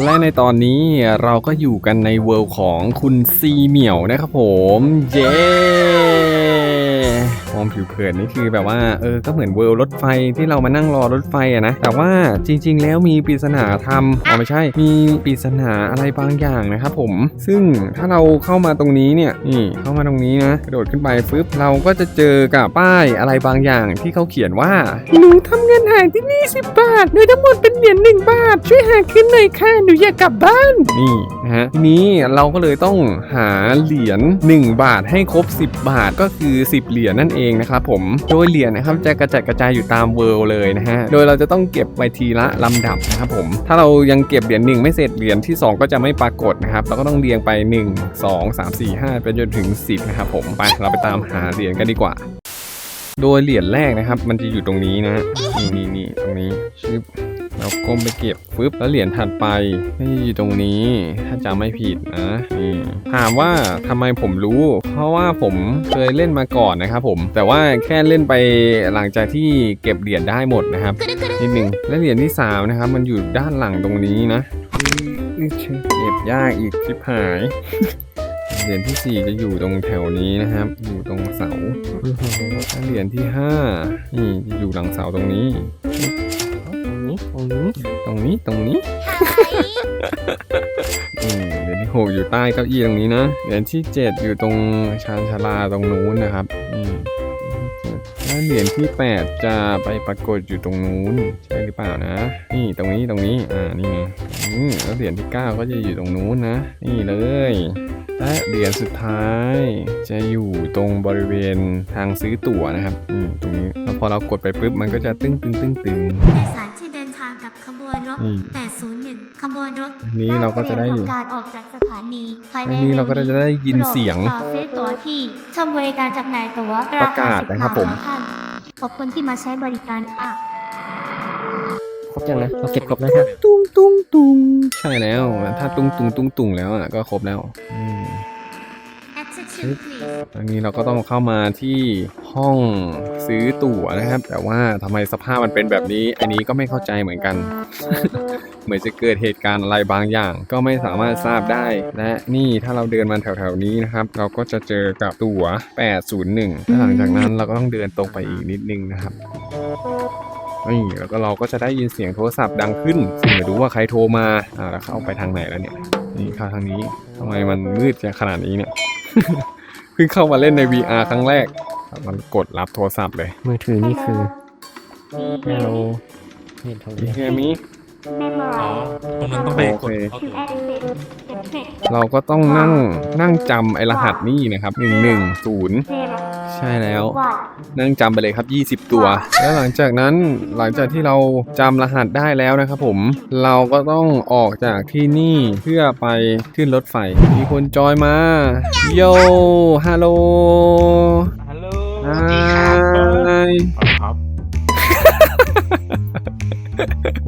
และในตอนนี้เราก็อยู่กันในเวิลด์ของคุณซีเหมียวนะครับผม เย้ มองผิวเผินนี่คือแบบว่าเออก็เหมือนเวิลด์รถไฟที่เรามานั่งรอรถไฟอะนะแต่ว่าจริง ๆ แล้วมีปริศนาธรรมอ๋อไม่ใช่ มีปริศนาอะไรบางอย่างนะครับผม ซึ่งถ้าเราเข้ามาตรงนี้เนี่ยนี่เข้ามาตรงนี้นะกระโดดขึ้นไปฟึบเราก็จะเจอกับป้ายอะไรบางอย่างที่เขาเขียนว่าหนูทำเงินหายที่นี่10บาทโดยทั้งหมดเป็นเหรียญ1บาท ช่วยหาขึ้นหน่อยค่ะหนูอยากกลับบ้านนี่นะฮะทีนี้เราก็เลยต้องหาเหรียญ1บาทให้ครบ 10 บาทก็คือ 10เหรียญนั่นเองนะครับผมโดยเหรียญนะครับจะกระจัดกระจายอยู่ตามเวิลด์เลยนะฮะโดยเราจะต้องเก็บไปทีละลำดับนะครับผมถ้าเรายังเก็บเหรียญหนึ่งไม่เสร็จเหรียญที่ 2 ก็จะไม่ปรากฏนะครับเราก็ต้องเรียงไป 1 2 3 4 5ไปจนถึง 10นะครับผมไปเราไปตามหาเหรียญกันดีกว่า โดยเหรียญแรกนะครับ มันจะอยู่ตรงนี้นะนี่นี่นี่ตรงนี้ชึบ เราก้มไปเก็บฟึบแล้วเหรียญถัดไปนี่อยู่ตรงนี้ ถ้าจำไม่ผิดนะนี่ถามว่าทำไมผมรู้ เพราะว่าผมเคยเล่นมาก่อนนะครับผม แต่ว่าแค่เล่นไปหลังจากที่เก็บเหรียญได้หมดนะครับนิดหนึ่งและเหรียญที่สามนะครับมันอยู่ด้านหลังตรงนี้นะเก็บยากอีกชิบหายเหรียญที่ 4 จะอยู่ตรงแถวนี้นะครับ อยู่ตรงเสาเหรียญที่5นี่จะอยู่หลังเสาตรงนี้ ตรงนี้ตรงนี้ ตรงนี้ ตรงนี้อืมเหรียญที่6อยู่ใต้เก้าอี้ตรงนี้นะเหรียญที่7อยู่ตรงชานชาลาตรงนู้นนะครับ อืมแล้วเหรียญที่ 8 จะไปปรากฏอยู่ตรงนู้นใช่หรือเปล่านะ นี่ตรงนี้ตรงนี้ อ่า นี่ไงอืมแล้วเหรียญที่ 9 ก็จะอยู่ตรงนู้นนะ นี่เลย และเหรียญสุดท้ายจะอยู่ตรงบริเวณทางซื้อตั๋วนะครับ อืม ตรงนี้ แล้วพอเรากดไปปุ๊บมันก็จะตึ้งตึ้งตึ้งตึ้งางกับขบวนรถอืม801ขบวนรถอันนี้เราก็จะได้อยู่ทำการออกจากสถานีภายในอันนี้เราก็จะได้ยินเสียง โปรดต่อซื้อตั๋วที่ช่องบริการจำหน่ายตั๋วประกาศนะครับผมาา10บาทท่านขอบคุณที่มาใช้บริการค่ะ ครบยังนะเราเก็บครบแล้วครับ ตุ้งตุ้งตุ้งใช่แล้ว ถ้าตุ้งตุ้งตุ้งตุ้งแล้วอะก็ครบแล้วอืม Attention please อันนี้เราก็ต้องเข้ามาที่ห้องซื้อตั๋วนะครับ แต่ว่าทำไมสภาพมันเป็นแบบนี้ อันนี้ก็ไม่เข้าใจเหมือนกัน เหมือนจะเกิดเหตุการณ์อะไรบางอย่าง ก็ไม่สามารถทราบได้ และนี่ถ้าเราเดินมาแถวๆนี้นะครับ เราก็จะเจอกับตั๋ว 801และหลังจากนั้นเราก็ต้องเดินตรงไปอีกนิดนึงนะครับนี่แล้วก็เราก็จะได้ยินเสียงโทรศัพท์ดังขึ้นซึ่งไม่รู้ว่าใครโทรมาอ่าแล้วเข้าไปทางไหนแล้วเนี่ยนี่เข้าทางนี้ำไมมันมืดจังขนาดนี้เนี่ย เพิ่งเข้ามาเล่นใน VR ครั้งแรก มันกดรับโทรศัพท์เลย มือถือนี่คือแฮลโลเห็นทองมีเรียแค่นี้ อ๋อตรงนั้นต้องไปกดโอเคเข้าตัวเราก็ต้องนั่งนั่งจำไอรหัสนี่นะครับหนึ่งหนึ่งศูนย์ใช่แล้วนั่งจำไปเลยครับ 20 ตัว แล้วหลังจากนั้นหลังจากที่เราจำรหัสได้แล้วนะครับผม เราก็ต้องออกจากที่นี่เพื่อไปขึ้นรถไฟ มีคนจอยมา โยฮัลโหลฮัลโหลฮายครับส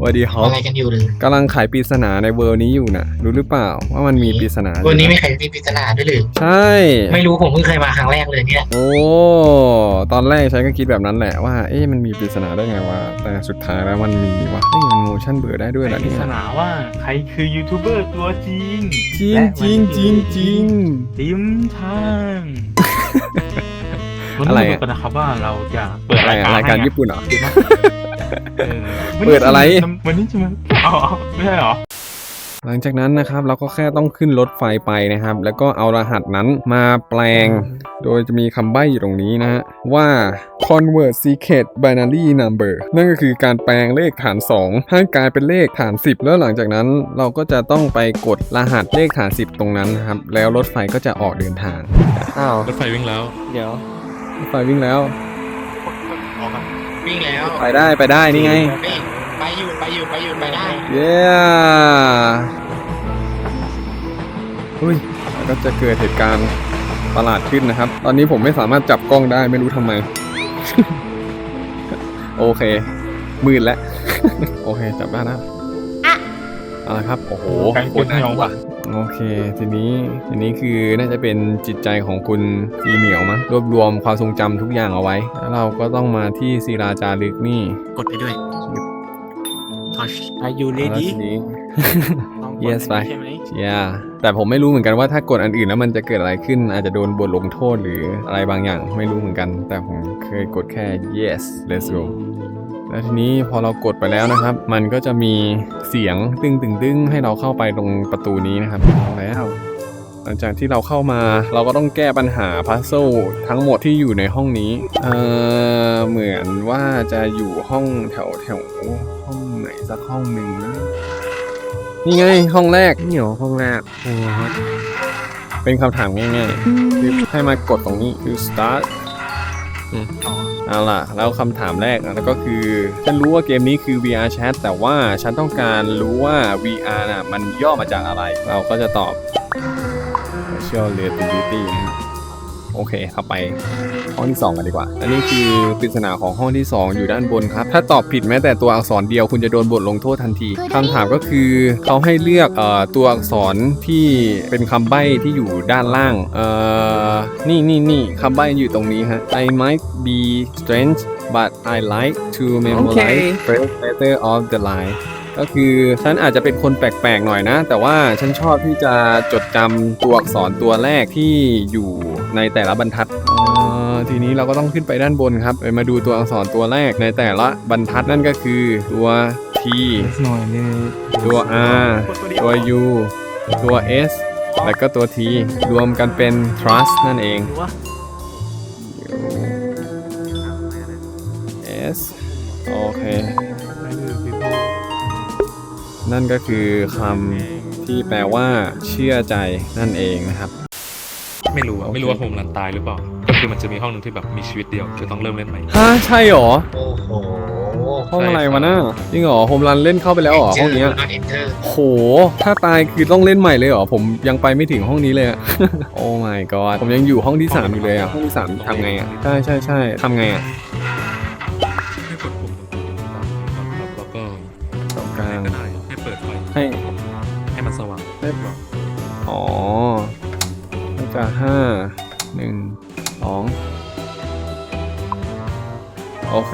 วัสดีครัอะบไรกันอยู่หรือกำลังไขปริศนาในเวอร์นี้อยู่นะรู้หรือเปล่าว่ามันมีปริศนาวันนี้ไม่ใครมีปริศนาด้วยหรือใช่ ไม่รู้ผมเพิ่งเคยมาครั้งแรกเลยเนี่ย โอ้ ตอนแรกฉันก็คิดแบบนั้นแหละว่า เอ๊ะมันมีปริศนาได้ไงวะ แต่สุดท้ายแล้วมันมีวะเฮ้ยมันโมชั่นเบื่อได้ด้วยเหรอปเนี่ริยศนาว่าใครคือยูทูบเบอร์ตัวจริงจริงและจริงจริงจริง ติมทางวัน อะไรนี้อะมาดูกันนะครับว่าเราจะเปิดอะไรรายอะการรายการให้ญี่ปุ่นเหรอเออเปิดอะไร วันนี้ใช่ไหมอ๋อไม่ใช่เหรอหลังจากนั้นนะครับเราก็แค่ต้องขึ้นรถไฟไปนะครับ แล้วก็เอารหัสนั้นมาแปลง โดยจะมีคำใบ้อยู่ตรงนี้นะฮะว่า convert secret binary number นั่นก็คือการแปลงเลขฐาน 2 ให้กลายเป็นเลขฐาน 10 แล้วหลังจากนั้นเราก็จะต้องไปกดรหัสเลขฐาน 10 ตรงนั้นนะครับ แล้วรถไฟก็จะออกเดินทางอ้าวรถไฟวิ่งแล้ว เดี๋ยวรถ ไฟวิ่งแล้ว ออกครับวิ่งแล้วไปได้ไปได้นี่ไง เฮ้ยไปอยู่ไปอยู่ไปอยู่ไปได้เย้อุ้ยแล้วก็จะเกิดเหตุการณ์ประหลาดขึ้นนะครับ ตอนนี้ผมไม่สามารถจับกล้องได้ไม่รู้ทำไม โอเค มืดแล้ว โอเค จับได้นะเอาละครับ โอ้โหใครโคเป็ตนรน่าเหนียวกลัว โอเค ทีนี้ทีนี้คือน่าจะเป็นจิตใจของคุณซีเหมียวมั้งรวบรวมความทรงจำทุกอย่างเอาไว้ แล้วเราก็ต้องมาที่ศิลาจารึกนี่กดไปด้วย touch อายุเลแล้วดี้ทีนี้ ต้องกด Yes อันนี้ไป ใช่ไหม yeah แต่ผมไม่รู้เหมือนกันว่าถ้ากดอันอื่นแล้วมันจะเกิดอะไรขึ้น อาจจะโดนบทลงโทษหรืออะไรบางอย่าง ไม่รู้เหมือนกัน แต่ผมเคยกดแค่ yes let's go แล้วทีนี้พอเรากดไปแล้วนะครับ มันก็จะมีเสียงตึงตึงตึงให้เราเข้าไปตรงประตูนี้นะครับแล้วหลังจากที่เราเข้ามาเราก็ต้องแก้ปัญหาพัซเซิลทั้งหมดที่อยู่ในห้องนี้ เออเหมือนว่าจะอยู่ห้องแถวแถวห้องไหนสักห้องหนึ่งนะนี่ไงห้องแรกนี่เหรอห้องแรกโอ้เป็นคำถามง่ายๆให้มากดตรงนี้คือ start เอาล่ะ แล้วคำถามแรกนะก็คือ ฉันรู้ว่าเกมนี้คือ VR Chat แต่ว่าฉันต้องการรู้ว่า VR น่ะมันย่อมาจากอะไร เราก็จะตอบ Virtual Reality นะฮะ โอเคเข้าไปห้องที่ 2 กันดีกว่า อันนี้คือปริศนาของห้องที่ 2 อยู่ด้านบนครับ ถ้าตอบผิดแม้แต่ตัวอักษรเดียวคุณจะโดนบทลงโทษทันทีคำถามก็คือเขาให้เลือกเอ่อตัวอักษรที่เป็นคำใบ้ที่อยู่ด้านล่างเอ่อนี่นี่นี่คำใบ้อยู่ตรงนี้ฮะ I might be strange but I like to memorize first letter of the line ก็คือฉันอาจจะเป็นคนแปลกๆหน่อยนะ แต่ว่าฉันชอบที่จะจดจำตัวอักษรตัวแรกที่อยู่ในแต่ละบรรทัดเอ่อทีนี้เราก็ต้องขึ้นไปด้านบนครับไปมาดูตัวอักษรตัวแรกในแต่ละบรรทัดนั่นก็คือตัว T หน่อยนึงตัว R ตัว U ตัว S แล้วก็ตัว T รวมกันเป็น trust นั่นเอง S โอเค นั่นก็คือคำที่แปลว่า เชื่อใจนั่นเองนะครับ ไม่รู้อะโอเคไม่รู้ว่าผมรันตายหรือเปล่า ก็คือมันจะมีห้องหนึ่งที่แบบมีชีวิตเดียวคือต้องเริ่มเล่นใหม่ฮะใช่หรอโอ้โหห้องอะไรวะน่าจริงเหรอโฮมรันเล่นเข้าไปแล้วเหรอห้องเนี้ย not enter โห ถ้าตายคือต้องเล่นใหม่เลยเหรอ ผมยังไปไม่ถึงห้องนี้เลยอะโอ้ my god ผมยังอยู่ห้องที่3อยู่เลยอะห้องที่3ทำไงอะใช่ใช่ใช่ทำไงอะ ห้าหนึ่งสองโอเค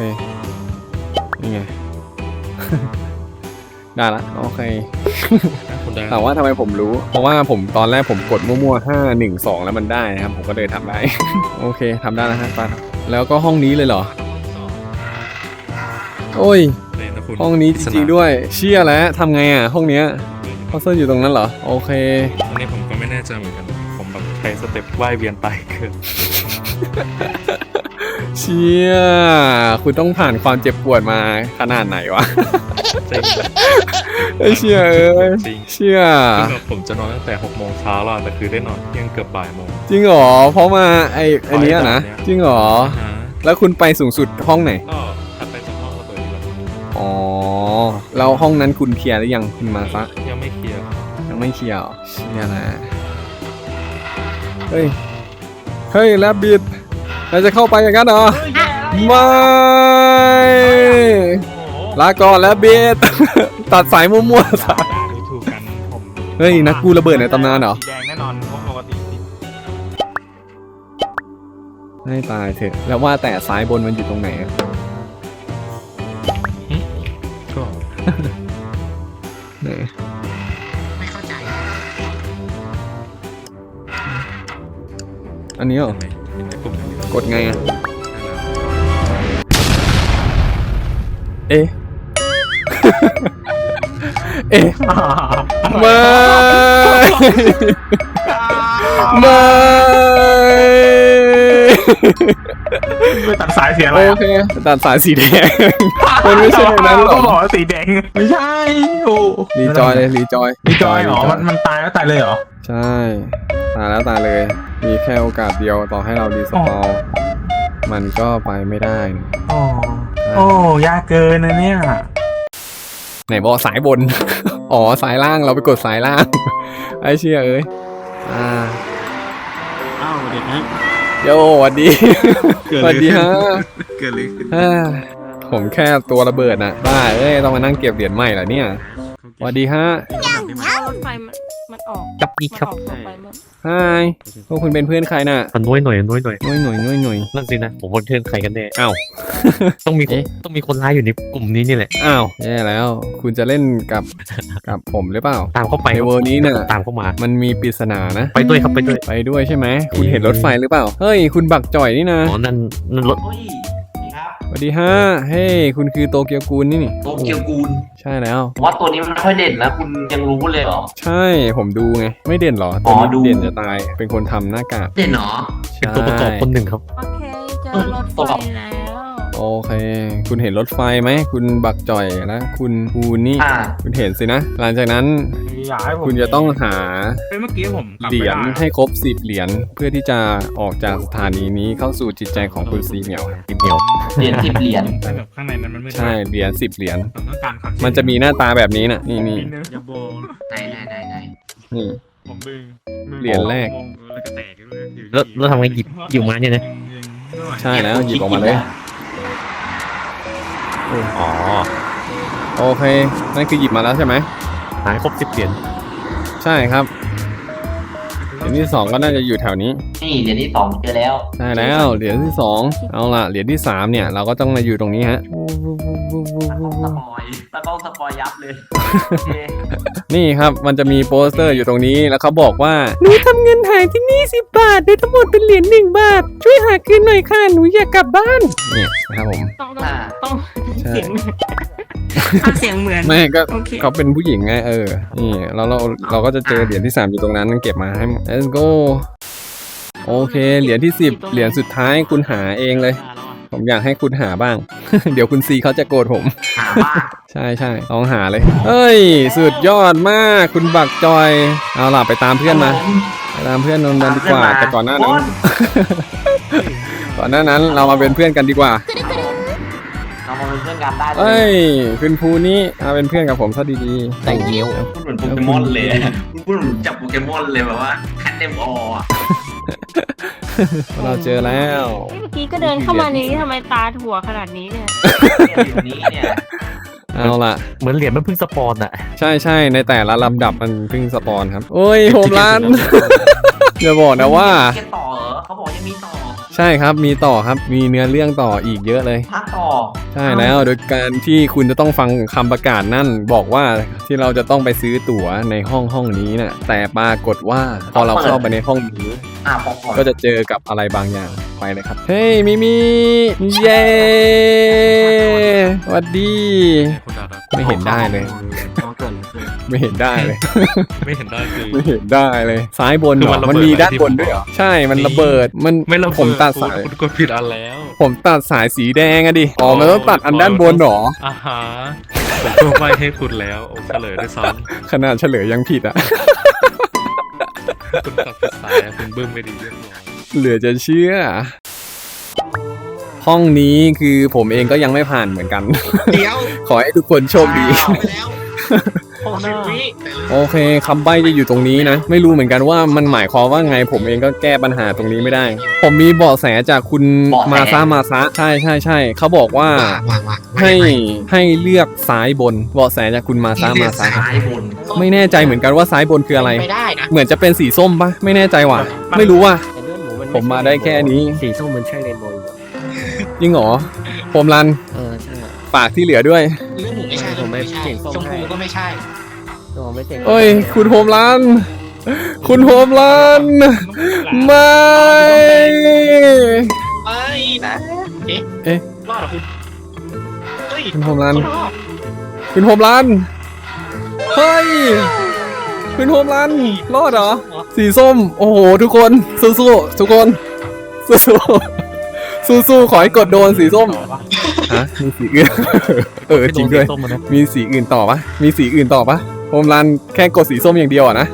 นี่ไง ได้ละ โอเคถ้าคุณได้ถามว่าทำไมผมรู้ เพราะว่าผมตอนแรกผมกดมั่วๆห้าหนึ่งสองแล้วมันได้นะครับ ผมก็เลยทำได้ โอเคทำได้แล้วฮะไปครับแล้วก็ห้องนี้เลยเหรอ โอ้ย เลยนะคุณห้องนี้จริงๆด้วย เชี่ยแล้วทำไงอะ ห้องเนี้ยพัซเซิลอยู่ตรงนั้นเหรอ โอเค อันนี้ผมก็ไม่แน่ใจเหมือนกันผมแบบ ใช้สเต็ปว่ายเวียนตายเกินเชี่ยคุณต้องผ่านความเจ็บปวดมาขนาดไหนวะจริงไอ้เชี่ยเอ้ยจริงเชี่ยคือแบบผมจะนอนตั้งแต่6โมงเช้าแล้วแต่คือได้นอนเที่ยงเกือบบ่ายโมงจริงเหรอเพราะมาไอ้ไอ้เนี้ยนะเนี่ยจริงเหรอฮะแล้วคุณไปสูงสุดห้องไหนก็ถัดไปจากห้องระเบิดอีกแล้วอ๋อแล้วห้องนั้นคุณเคลียร์หรือยังคุณมาซะยังไม่เคลียร์ยังไม่เคลียร์เหรอเชี่ยนะ เฮ้ย เฮ้ยแลบบิดเราจะเข้าไปอย่างนั้นเหรอ ไม่ ลาก่อนแลบบิด ตัดสายมั่วๆซะ ดูถูกกันผมเฮ้ยนักกู้ระเบิดในตำนานเหรอ สีแดงแน่นอนเพราะปกติสีให้ตายเถอะ แล้วว่าแต่ซ้ายบนมันอยู่ตรงไหนอะ อันนี้เหรอเห็นไหมเห็นไหมปุ่มนี้กดไงอะเอ๊ะ เอ๊ะไม่ไม่ ไปตัดสายเสียอะไรโออะเคตัดสายสีแดง มันไม่ใช่นั้นหรอก็บอกว่าสีแดงไม่ใช่โอ้รีจอยเลยรีจอยรีจอยเหรอมันมันตายแล้วตายเลยเหรอ ใช่ ตายแล้วตายเลย มีแค่โอกาสเดียวต่อให้เรารีสปอลมันก็ไปไม่ได้โอ้โอ้ยากเกินนะเนี่ย ไหนบอกสายบน อ๋อสายล่างเราไปกดสายล่าง ไอ้เชี่ยเอ้ยอ่าอ้าวเด็กฮะ โยสวัสดีสวัสดีฮะเกิดอะไรขึ้นเอ้ยผมแค่ตัวระเบิดน่ะบ้าเอ้ยต้องมานั่งเก็บเหรียญใหม่เหรอเนี่ยสวัสดีฮะถ้ารถไฟมัน มันออกจับอีกครับมันออกตัวไปเมื่อฮายพวกคุณเป็นเพื่อนใครน่ะมันน้อยหน่อยน้อยหน่อยหน่วยหน่วยหน่วยหน่วยนั่นสินะผมว่าเพื่อนใครกันแน่อ้าวต้องมีคนเอ๊ะต้องมีคนร้ายอยู่ในกลุ่มนี้นี่แหละอ้าวแย่แล้ว คุณจะเล่นกับกับผมหรือเปล่า ตามเข้าไปในเวอร์นี้น่ะตามเข้ามา มันมีปริศนานะ ไปด้วยครับไปด้วยไปด้วยใช่ไหมคุณเห็นรถไฟหรือเปล่าเฮ้ยคุณบักจ่อยนี่นะอ๋อนั่นนั่นรถโอ้ยนี่ครับ สวัสดีฮะเฮ้ยคุณคือโตเกียวกูลนี่นี่ โตเกียวกูลใช่แล้ว ว่าตัวนี้มันไม่ค่อยเด่นนะ คุณยังรู้เลยเหรอ ใช่ผมดูไง ไม่เด่นเหรออ๋ตัวอนี้ดูเด่นจะตาย เป็นคนทำหน้ากากเด่นเหรอเป็นตัวประกอบคนหนึ่งครับ โอเค เจอรถไฟแล้ว โอเค คุณเห็นรถไฟไหม คุณบักจ่อยและคุณภูนี่ อ่า คุณเห็นสินะ หลังจากนั้นอยากให้ผมคุณจะต้องหาเฮ้ยเมื่อกี้ผมกลับเหรียญไม่ได้ให้ครบ10เหรียญเพื่อที่จะออกจากสถานีนี้เข้าสู่จิตใจของคุณซีเหมียวทีเดียว เหรียญสิบเหรียญแต่แบบข้างในนั้นมันไม่ได้ใช่ เหรียญ10เหรียญ ผมต้องการความมันจะมีหน้าตาแบบนี้นะนี่นี่อย่าโบนไหนไหนไหนไหนนี่ ผมดึงเหรียญแรกแล้วก็แตกด้วยแล้วแล้วทำไงหยิบหยิบมาเนี่ยนะ ใช่แล้วหยิบออกมาเลย อ๋อโอเค นั่นคือหยิบมาแล้วใช่ไหมหายครบสิบเหรียญใช่ครับ เหรียญที่สองก็น่าจะอยู่แถวนี้นี่เหรียญที่สองเจอแล้วใช่แล้วเหรียญที่สองเอาล่ะเหรียญที่สามเนี่ยเราก็ต้องมาอยู่ตรงนี้ฮะ สปอยตะก้องสปอยยับเลยโอเคนี่ครับมันจะมีโปสเตอร์อยู่ตรงนี้แล้วเขาบอกว่า หนูทำเงินหายที่นี่สิบบาทโดยทั้งหมดเป็นเหรียญหนึ่งบาท ช่วยหาคืนหน่อยค่ะ หนูอยากกลับบ้านเนี่ยนะครับผม ต้องต้องอ่าต้องใช่ เสียง ทำเสียงเหมือน ไม่ก็โอเค เขาเป็นผู้หญิงไงเออ นี่เราเราเราก็จะเจอเหรียญที่ 3 อยู่ตรงนั้นเก็บมาให้ let's go โอเค เหรียญที่ 10 เหรียญสุดท้ายคุณหาเองเลย ผมอยากให้คุณหาบ้าง เดี๋ยวคุณซีเขาจะโกรธผม หาบ้าใช่ใช่ลองหาเลยเฮ้ย สุดยอดมากคุณบักจอย เอาล่ะไปตามเพื่อนมา ไปตามเพื่อนนนท์กันดีกว่า แต่ก่อนหน้านั้น ก่อนหน้านั้นเรามาเป็นเพื่อนกันดีกว่า เรามาเป็นเพื่อนกันได้เลเอ้ยยคุณภูนี่มาเป็นเพื่อนกับผมซะดีแต่เยี่ยวพูดเหมือนโปเกมอนเลยพูดเหมือนจับโปเกมอนเลยแบบว่าแคทเต็มออะๆเราเจอแล้ว เมื่อกี้ก็เดินเข้ามาในนี้ทำไมตาถั่วขนาดนี้เนี่ย เนี่ยอยู่นี้เนี่ยเอาล่ะ เหมือนเหรียญมันเพิ่งสปอนอะใช่ใช่ในแต่ละลำดับมันเพิ่งสปอนครับ โอ้ยโฮมรันอย่าบอกนะว่าแกต่อเหรอเขาบอกยังมีต่อ ใช่ครับมีต่อครับมีเนื้อเรื่องต่ออีกเยอะเลย ภาคต่อใช่แล้วโดยการที่คุณจะต้องฟังคำประกาศนั่น บอกว่าที่เราจะต้องไปซื้อตั๋วในห้องห้องนี้น่ะแต่ปรากฏว่าพอเราเข้าไปในห้องนี้ อะปอกก่อนก็จะเจอกับอะไรบางอย่างไปเลยครับ เฮ้ยมิมิเย้สวัสดี คุณดารับไม่เห็นได้เลยไม่เห็นได้เลย ไม่เห็นได้คือ ไม่เห็นได้เลย ซ้ายบนเหรคือมัอนระเบิดมันมีไหมด้านที่บนผมด้วยเหรอบอกใช่ มันระเบิด มันไม่ระเบิดผมตัดสายคุณกดผิดอันแล้ว ผมตัดสายสีแดงอะดิ อ๋อ มันต้องตัดอันด้านบนเหรออ่าฮะผมก็ไม่ให้คุณแล้ว โอ้เฉลยด้วยซ้ขนาดเฉลยยังผิดอะำ คุณตัดผิดสายอะคุณบึ้มไม่ดีเรียบร้อยเหลือจะเชื่อ ห้องนี้คือผมเองก็ยังไม่ผ่านเหมือนกัน เดี๋ยวขอให้ทุกคนโชคดีไปแล้ว หกสิบวิโอเคคำใบ้จะอยู่ตรงนี้นะ ไม่รู้เหมือนกันว่ามันหมายความว่าไงผมเองก็แก้ปัญหาตรงนี้ไม่ได้ ผมมีเบาะแสจากคุณมาซามาซะใช่ใช่ใช่เขาบอกว่า วางวางวางให้ให้เลือกซ้ายบนเบาะแสจากคุณมาซามาซะซ้ายบนไม่แน่ใจเหมือนกันว่าซ้ายบนคืออะไรไม่ได้นะเหมือนจะเป็นสีส้มปะไม่แน่ใจว่ะ ไม่รู้ว่ะผมมาได้แค่นี้ สีส้มมันใช่เรนโบว์จริงเหรอผมรันเออใช่ ปากที่เหลือด้วยเรื่องหมูไม่ใช่ผมไม่ใช่เก่งส้มชมพูให้ก็ไม่ใช่ตัวไม่เจ๋งเอ้ย คุณโฮมรัน คุณโฮมรัน ไม่ ไม่นะเอ๊ะเอ๊ะ รอดเหรอคุณเฮ้ยคุณโฮมรันรอดคุณโฮมรัน เฮ้ย คุณโฮมรัน รอดเหรอ สีส้ม โอ้โห ทุกคน สู้ๆ ทุกคน สู้ๆ สู้ๆขอให้กดโดนสีส้มฮะมีสีอื่น เออจริงด้วยส้มมันนะมีสีอื่นต่อปะมีสีอื่นต่อปะโฮมรันแค่กดสีส้มอย่างเดียวอะนะ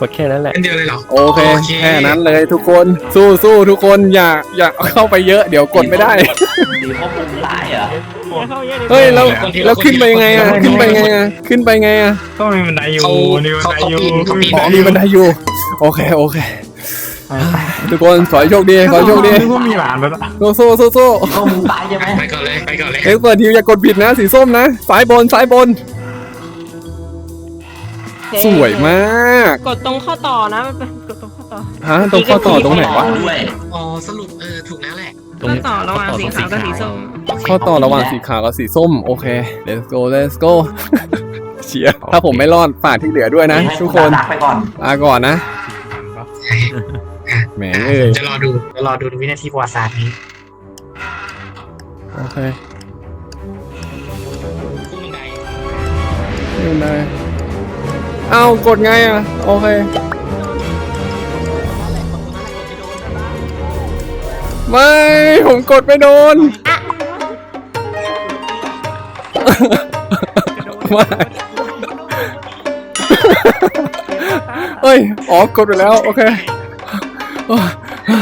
กดแค่นั้นแหละอันเดียวเลยเหรอ โอเคโอเคแค่นั้นเลยทุกคน สู้สู้ทุกคนอย่าอย่าเข้าไปเยอะเดี๋ยวกดไม่ได้ ดีเพราะมุมร้ายเหรอเฮ้ยแล้วแล้วขึ้นไปยังไงอะ ขึ้นไปยังไงอะ ขึ้นไปไงอะ ก็มีบันไดอยู่เขามีบันไดอยู่เขาปีนอ๋อมีบันไดอยู่ โอเคโอเค ทุกคนขอให้โชคดีขอให้โชคดีนึกว่ามีหลานแล้วสู้สู้สู้สู้เข้ามุมซ้ายใช่ไหมไปก่อนเลยไปก่อนเลยเอ็กซ์เปิดทีมอย่ากดผิดนะสีส้มนะซ้ายบนซ้ายบน สวยมาก กดตรงข้อต่อนะมันเป็นกดตรงข้อต่อต่อฮะตรงข้อต่อตรงไหนวะด้วยอ๋อสรุปเออถูกแล้วแหละตรงข้อต่อระหว่างสีขาวกับสีส้มข้อต่อระหว่างสีขาวกับสีส้มโอเค let's go let's go เชียร์ถ้าผมไม่รอดฝากที่เหลือด้วยนะ ทุกคนดักไปก่อนลาก่อนนะ แหมเอ้ย จะรอดูจะรอดูวินาทีประวัติศาสตร์นี้โอเคขึ้นบันไดไม่เป็นไรเอ้ากดไงอะ โอเค ไม่ ผมกดไม่โดน ไม่เฮ้ย อ๋อกดไปแล้ว โอเค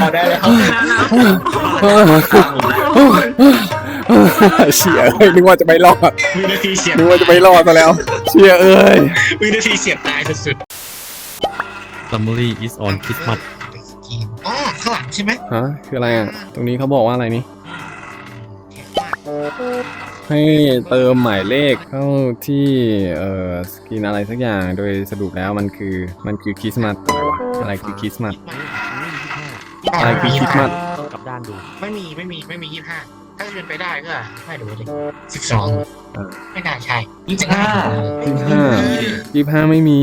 พอได้แล้วเชียเอ้ยนึกว่าจะไม่รอดวินาทีเฉียดนึกว่าจะไม่รอดซะแล้ว เชียเอ้ยวินาทีเฉียดตายสุด Summary is on Christmas ๆอ๋อข้างหลังใช่ไหมฮะคืออะไรอะ ตรงนี้เขาบอกว่าอะไรนี่ ให้เติมหมายเลขเข้าที่เอ่อสกินอะไรสักอย่างโดยสรุปแล้วมันคือมันคือคริสต์มาสอะไรวะอะไรคือคริสต์มาส อะไรคือคริสต์มาสกลับด้านดู ไม่มีไม่มีไม่มียี่ห้าถ้าจะเป็นไปได้ก็ไม่ดูเลยสิบสองไม่น่าใช่ยี่สิบห้ายี่ห้ายี่ห้าไม่มี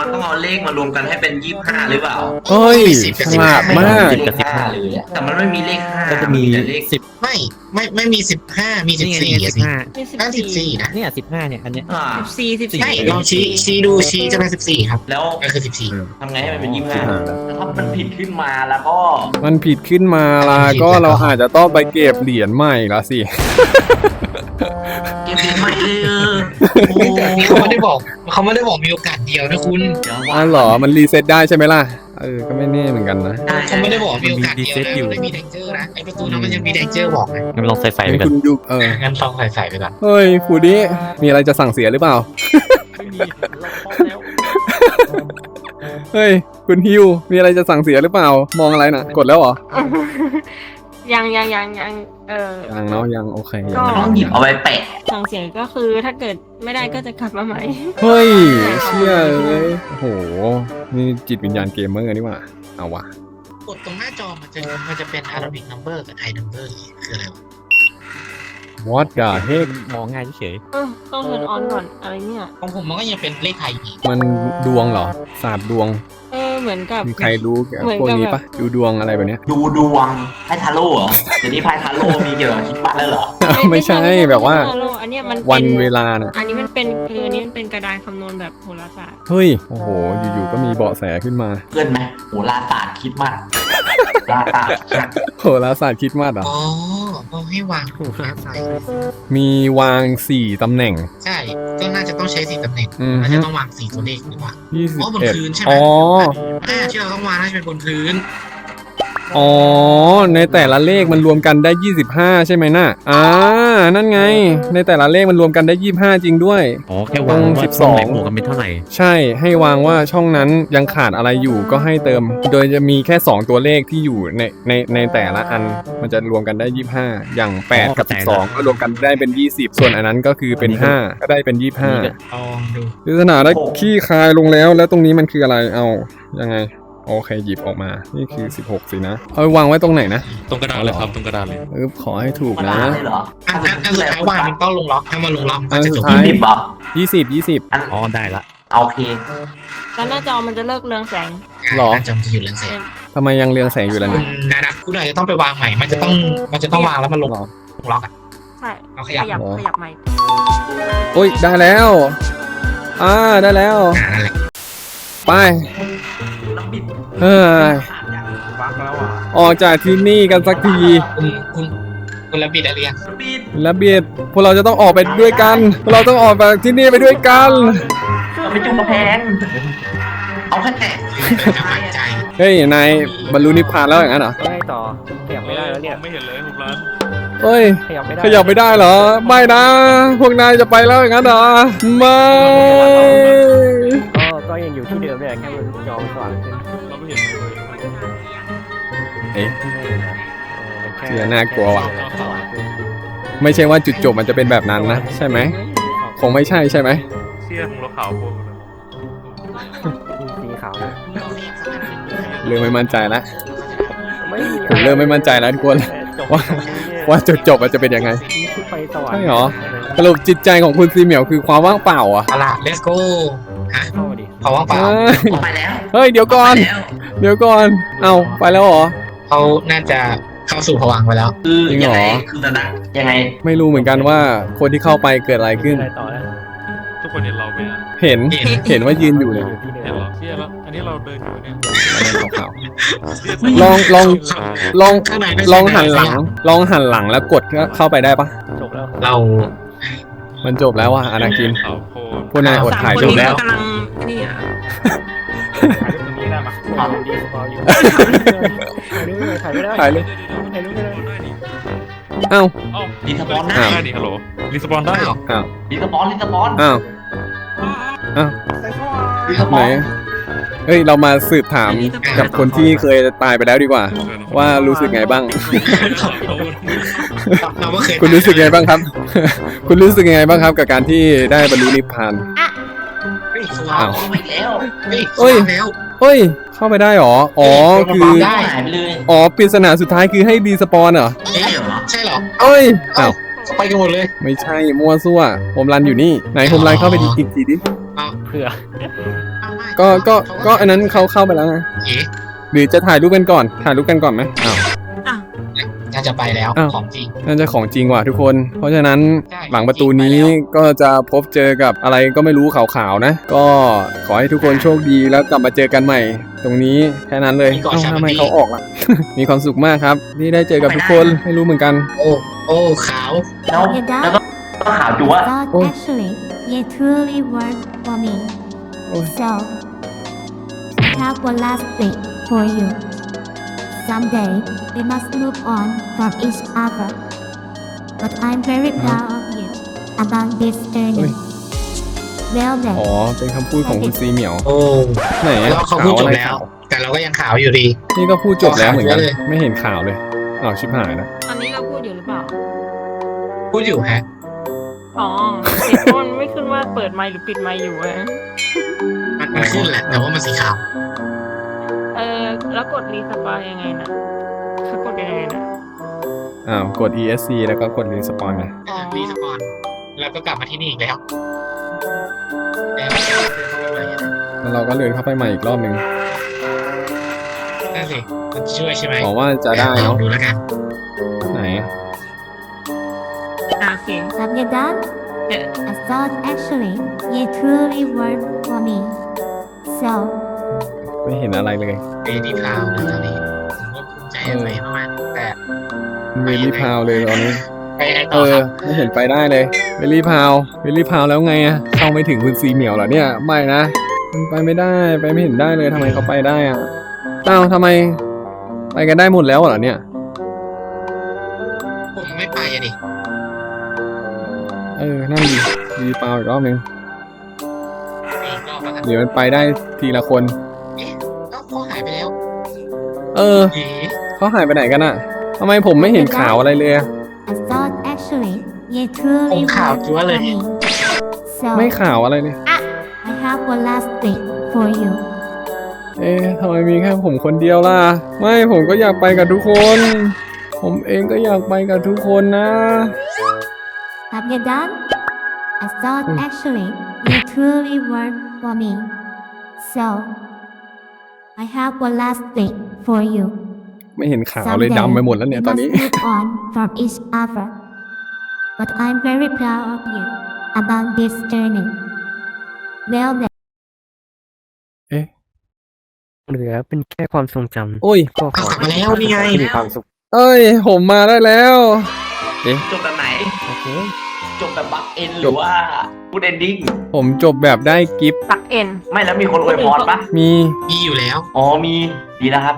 มันต้องเอาเลขมารวมกันให้เป็นยี่ห้าหรือเปล่าเฮ้ยฉลาดมากเลขห้าเลยอะแต่มันไม่มีเลขห้าก็จะมีแต่เลขสิบ ไม่ไม่ไม่มีสิบห้ามีสิบนี่ไงสี่นี่ไงอะสิสิบห้ามีสิบถ้าสิบสี่สี่นะเนี่ยสิบห้าเนี่ยอันเนี้ยอ่า สิบสี่สิบสี่ใช่ลองชี้ชี้ดูชี้จะเป็นสิบสี่ครับแล้วก็คือสิบสี่ ทำไงให้มันเป็นยี่ห้าถ้ามันผิดขึ้นมาแล้วก็มันผิดขึ้นมาละก็เราอาจจะต้องไปเก็บเหรียญใหม่ละสิ เก็บเหรียญใหม่เลยเออโอ้แต่นี่เขาไม่ได้บอกเขาไม่ได้บอกมีโอกาสเดียวนะคุณ เดี๋ยวอ๋อเหรอ มันรีเซ็ตได้ใช่ไหมล่ะ เออ ก็ไม่แน่เหมือนกันนะเขาไม่ได้บอกมีโอกาสเดียวนะมันไม่มีแดงเจอร์นะไอประตูนั้นมันยังมีแดงเจอร์บอกนะงั้นลองใส่ใส่ไปให้กันคุณยุเอองั้นลองใส่ใส่ไปก่อนเฮ้ยฟูดิมีอะไรจะสั่งเสียหรือเปล่าไม่มีเราพร้อมแล้วเฮ้ยคุณฮิวมีอะไรจะสั่งเสียหรือเปล่า มองอะไรน่ะ กดแล้วเหรอ ยังยังยังยังเออ ยังเนาะยังโอเคยังก็ต้องหยิบเอาไว้แปะสั่งเสียงก็คือถ้าเกิดไม่ได้ก็จะกลับมาใหม่ เฮ้ยเชี่ยเลยโอ้โหนี่จิตวิญญาณเกมเมอร์นี่หว่าเอาวะกดตรงหน้าจอมันจะมันจะเป็น Arabic number กับ Thai number คืออะไรวะ What the heck มองง่ายเฉยเออต้องเทิร์นออนก่อนอะไรเนี่ยของผมมันก็ยังเป็นเลขไทยอีกมันดวงเหรอศาสตร์ดวง เออเหมือนกับ มีใครรู้เกี่ยวกับเหมือนพวกกับนี้แบบปะดูดวงอะไรแบบเนี้ย ดูดวงไพ่ทาโร่เหรอเดี๋ยวนี้ไพ่ทาโร่มีเกี่ยวกับคิดบ้านแล้วเหรอ ไม่ใช่แบบว่าโลกอันเนี้ยมันป็วันเวลาน่ะ อันนี้มันเป็นคืออันนี้มันเป็นกระดานคำนวณแบบโหราศาสตร์เฮ้ย โอ้โห อยู่ๆ ก็มีเบาะแสขึ้นมา เพื่อนไหมโหราศาสตร์คิดมากลาศาสตร์โหราศาสตร์คิดมากเหรออ๋อเอาให้วางถูกนะใส่มีวางสี่ตำแหน่ง ใช่ ก็น่าจะต้องใช้สี่ตำแหน่งอืมน่าจะต้องวางสี่ตัวเลขดีกว่ายี่สิบอ๋อบนเอ็ดพื้นใช่ไหมอ๋ออ่าที่เราต้องวางน่าจะเป็นบนพื้น อ๋อ ในแต่ละเลขมันรวมกันได้ 25 ใช่ไหมน่ะอ่า นั่นไง ในแต่ละเลขมันรวมกันได้25จริงด้วยๆอ๋อแค่วางตรงว่าสิบสช่อองงไหนบวกกันเป็นเท่าไหร่ ใช่ให้วางว่าช่องนั้นยังขาดอะไรอยู่ก็ให้เติม โดยจะมีแค่ 2 ตัวเลขที่อยู่ในในในแต่ละอันมันจะรวมกันได้ 25 อย่าง 8 กับ 12 ก็รวมกันได้เป็น 20 ส่วนอันนั้นก็คือเป็น 5 ก็ได้เป็น 25ลองดูปริศนาได้ขี้คายลงแล้ว แล้วตรงนี้มันคืออะไรเอายังไง โอเคหยิบออกมา นี่คือ 16 สินะ เอาไปวางไว้ตรงไหนนะ ตรงกระดานเลยครับ ตรงกระดานเลยเออขอให้ถูกธรรมนะดาเลยเหรออันอันอันสุดท้ายวางมันต้องลงล็อกถ้ามันลงล็อกมันจะอันสุจดบท้ายยี่สิบเหรอ20 20อันอ๋อได้ละโอเคแล้วหน้าจอมันจะเลิกเรืองแสง หรอน่าจะมันจะอยู่เรื่องเสร็จทำไมยังเรียงแสงอยู่ล่ะคุเนี่ยณนะนะคุณอาจจะต้องไปวางใหม่ มันจะต้องมันจะต้องวางแล้วมันลงหรอ ลงล็อกอะใช่เอาขขยับยับอ๋อขยับใหม่ โอ้ยได้แล้ว อ่าได้แล้ว อ่านั่นแหละไปน้ำ บิดเฮ้ยบักแล้วอะออกจากที่นี่กันสักทีคุณคุณคุณระบิดอะไรยังน้ำบิดแล้วเบียดพวกเราจะต้องออกไปด้วยกันพวกเราต้องออกจากที่นี่ไปด้วยกันเอาไปจุ่มกระแพงเอาแค่แตะจะมั่นใจเฮ้ยนายบรรลุนิพพานแล้วอย่างนั้นเหรอไม่ต่อขยับไม่ได้แล้วเนี่ยไม่เห็นเลยหกล้านเฮ้ยขยับไม่ได้ขยับไม่ได้เหรอ ไม่นะ พวกนายจะไปแล้วอย่างนั้นเหรอไม่ก็ก็ยังอยู่ที่เดิมเนี่ยแค่มัน เอ๊ะไม่นะเออมันแค่เชื่อน่ากลัวว่ะแค่สว่างขึ้นไม่ใช่ว่าจุดจบมันจะเป็นแบบนั้นนะ ใช่ไหม คงไม่ใช่ใช่ไหม เชี่ยของเราขาวโพดเลยสีขาวนะเอาขยับสักอันหนึ่งเริ่มไม่มั่นใจแล้วไม่มีผมเริ่มไม่มั่นใจแล้วทุกคนจบว่าว่าจบจบๆอะจะเป็นยังไง นี่คือไปสวรรค์ใช่เหรอ สรุปจิตใจของคุณซีเหมียวคือความว่างเปล่าอะเอาล่ะ let's go เข้ามาดิเขาว่างเปล่า เอ้ยไปแล้ว เฮ้ยเดี๋ยวก่อน ไปแล้ว เดี๋ยวก่อน เอาไปแล้วเหรอ เขาน่าจะเข้าสู่ภวังค์ไปแล้ว คือจริงเหรยัองไงคือตอนนั้นยังไง ไม่รู้เหมือนกันว่าคนที่เข้าไปเกิดอะไรขึ้น อะไรต่อนะทุกคนเห็นเราไหมอะเห็นเห็น เห็นว่ายืนอยู่เลยอยู่ที่เดิเห็นมเหรอเชี่ยแล้วอันนี้เราเดินอยู่เนี่ยขาวๆลองลองลองข้างในไม่ลใช่องหันหลัง ลองหันหลังแล้วกดเข้าไปได้ปะจบแล้วเรา มันจบแล้วว่ะอนาคินเขาโพนพวกนายอดถ่ายจรูบปแล้ว กำลังนี่อะ ถ่ายรูปตรงนี้ได้ปะถ่ายรูปดีสปอร์อยู่ถ่ายรูปไม่ได้ถ่ายถ่ายเลยถ่ายรูปไม่ได้เอ้า รีสปอนได้อ้าวได้ดิฮัลโหลรีสปอนได้อ้าว อ้าวรีสปอนรีสปอนอ้าวรีสปไหอนนเฮ้ย เรามาสืบถามกับคนที่เคยตายไปแล้วดีกว่า ว่ารู้สึกไงบ้าง เราก็เคยคุณรู้สึกไงบ้างครับ คุณรู้สึกยังไงบ้างครับ กับการที่ได้บรรลุนิพพานเฮ้ยสว่างอ้าว เอาไปแล้วเฮ้ยเฮ้ยสว่างแล้ว เฮ้ย เข้าไปได้หรอ อ๋อคือ ได้หายไปเลยอ๋อปริศนาสุดท้ายคือให้ดีสปอนเหรอ ใช่เหรอใช่เหรอเอ้ยอ้าวเขาไปกันหมดเลย ไม่ใช่มั่วซั่วโฮมรันอยู่นี่ ไหนโฮมรันเข้าไปอีกอีกทีดิเพื่อเอาไม่ก็ ก็ ก็อันนั้นเขาเข้าไปแล้วไงเอ๊ะหรือจะถ่ายรูปกันก่อน ถ่ายรูปกันก่อนไหมอ้าว น่าจะไปแล้วอ้าว ของจริง น่าจะของจริงว่ะทุกคน เพราะฉะนั้นใช่หลังประตูนี้จริงไปแล้ว ก็จะพบเจอกับอะไรก็ไม่รู้ขาวๆนะ ก็ขอให้ทุกคนโชคดีแล้วกลับมาเจอกันใหม่ ตรงนี้แค่นั้นเลยมีเกาะเอ้าชาทำบันไมดีเขาออกล่ะ มีความสุขมากครับ ที่ได้เจอกับทุกคนไม่รู้เหมือนกัน โอ้โอ้ขาว แล้วแล้วก็ก็ข่าวจัว Thought Oh. actually it truly worked for me. Oh. So I have one last thing for you. Someday we must move on from each other. But I'm very proud of you about this journey. Oi. Well อ๋อ then, เป็นคำพูดของคุณซีเหมียว โอ้ไหนอะแล้วเขาพูดจบอะไรแล้วขาวแต่เราก็ยังขาวอยู่ดี นี่ก็พูดจบแล้วเหมือนกันขาวเยอะเลยไม่เห็นข่าวเลยอ้าวชิบหายนะตอนนี้เราพูดอยู่หรือเปล่า พูดอยู่ฮะ อ๋อเห็นว่ามันไม่ขึ้นว่าเปิดไมค์หรือปิดไมค์อยู่อะมันมันขึ้นแหละ แต่ว่ามันสีขาวเออ แล้วกดรีสปายังไงนะเขากดยังไงนะอ้าวกด ESC แล้วก็กด respawn ไงอ๋อรีสปอนแล้วก็กลับมาที่นี่อีกแล้วแล้วแล้วเราก็เดินเข้าไปใหม่อีกรอบหนึ่งนั่นสิมันจะช่วยใช่ไหมบอกว่าจะได้ลอเนาะงดูแล้วกันไหน อะโอเค have you done? I thought actually it truly worked for me. So ไม่เห็นอะไรเลยเบดี้พาวนะตอนนี้ผมก็ภูมิใจอะไรมากๆแต่เวลี่พาวเลยตอนนี้ ไปยังไงเอต่ออครับไม่เห็นไปได้เลยเวลี่พาวเวลี่พาวแล้วไงอะเข้าไม่ถึงคุณซีเหมียวเหรอเนี่ยไม่นะมันไปไม่ได้ไปไม่เห็นได้เลยทำไมเขาไปได้อะอ้าวทำไม ไปกันได้หมดแล้วเหรอเนี่ย ผมไม่ไปอะดิเออนั่นดีดีพาวอีกรอบหนึงอีกรอบแล้วกันเดี๋ยวมันไปได้ทีละคน เออเอ๊ะเขาหายไปไหนกันอะทำไมผมไม่เห็นข่าวอะไรเลยอะ I thought actually it truly ผมข่าว worked จั๊ว for เลย me. So ไม่ข่าวอะไรเลย I have one last thing for you. เอ๊ะทำไมมีแค่ผมคนเดียวล่ะ ไม่ผมก็อยากไปกับทุกคน ผมเองก็อยากไปกับทุกคนนะ Have you done? I thought Hmm. actually it truly worked for me. So I have one last thing for you. ไม่เห็นข่าวเลยดำไปหมดแล้วเนี่ย we ตอนนี้ must move on from each other. But I'm very proud of you about this journey. Well then. เหลือเป็นแค่ความทรงจำโอ้ยก็ขเอาอกลับมาแล้วนี่ไงให้มีความสุข เอ้ย ผมมาได้แล้ว จบแบบ ไหนโอเคจบแบบบักเอ็นหรือว่าพูดเอนดิ้งผมจบแบบได้กิฟต์ตักเอ็น ไม่แล้วมีคนอวยพรปะมีมีอยู่แล้ว อ๋อมีดีแล้วครับ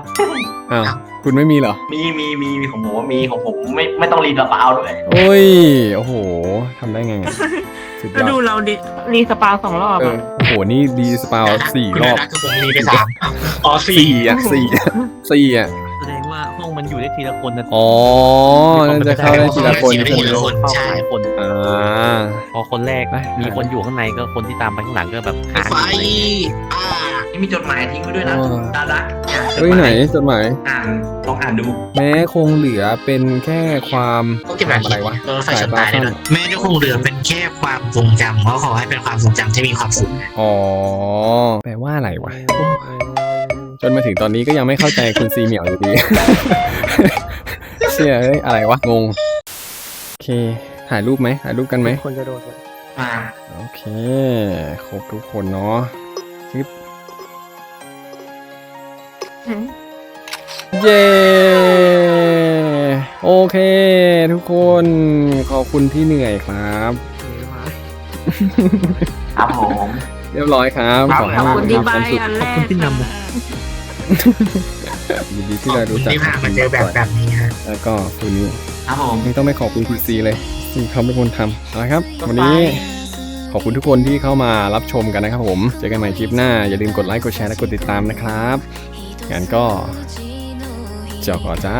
อ้าวคุณไม่มีเหรอ มีมีมีมีของผมว่ามีของผมไม่ไม่ต้องรีดสปาวด้วยโอ้ยโอ้โหทำได้ไงอะสุดยก็อดูดเราดิรีสปาสองรอบเอออะโอ้โหนี่ดีสปาวสี่คุณรอบนัทกับผมมีไปสามอ๋อสี่สี่อะสี่อะสี่อะ มันอยู่ได้ทีละคนนะอ๋อน่าจะเข้าได้ทีละคนได้ใช่ทีไหมละคนเข้าใช่หลายคนอ่าพอคนแรกไปมีคนอยู่ข้างในก็คนที่ตามไปข้างหลังก็แบบหารไฟอยู่อะไรอย่างเงี้ยอ่านี่มีจดหมายทิ้งไว้ด้วยนะอ๋อดารักอ่านจดเฮ้ยมายไหนจดหมายอ่านลองอ่านดู แม้คงเหลือเป็นแค่ความต้องเก็บแบบอะไรวะโดนรถไฟชนตายเลยนะแม้จะคงเหลือเป็นแค่ความทรงจำก็ขอให้เป็นความทรงจำที่มีความสุขอ๋อแปลว่าอะไรวะ จนมาถึงตอนนี้ก็ยังไม่เข้าใจคุณซีเหมียวอยู่ดี เชี่ยเอ้ยอะไรวะ งง โอเค ถ่ายรูปไหมถ่ายรูปกันไหม คนจะโดนเลยอ่าโอเค ครบทุกคนเนาะชึบเย้ โอเค ทุกคน ขอบคุณที่เหนื่อยครับ ครับผม เรียบร้อยครับ ขอให้ขอบคุณที่มีใบความสุขอันแรขอบกคุณที่นำนะ ยินดีขที่อบได้คุรู้ณจักที่พามาเจอแบบแบบนี้ฮะแล้วก็คืนนี้ครับผมนี่ต้องไม่ขอบคุณพีซีเลยที่เขาเป็นคนทำเอาละครับ วันนี้ขอบคุณทุกคนที่เข้ามารับชมกันนะครับผม เจอกันใหม่คลิปหน้า อย่าลืมกดไลค์กดแชร์และกดติดตามนะครับงั้นก็เจ้าก่อนจ้า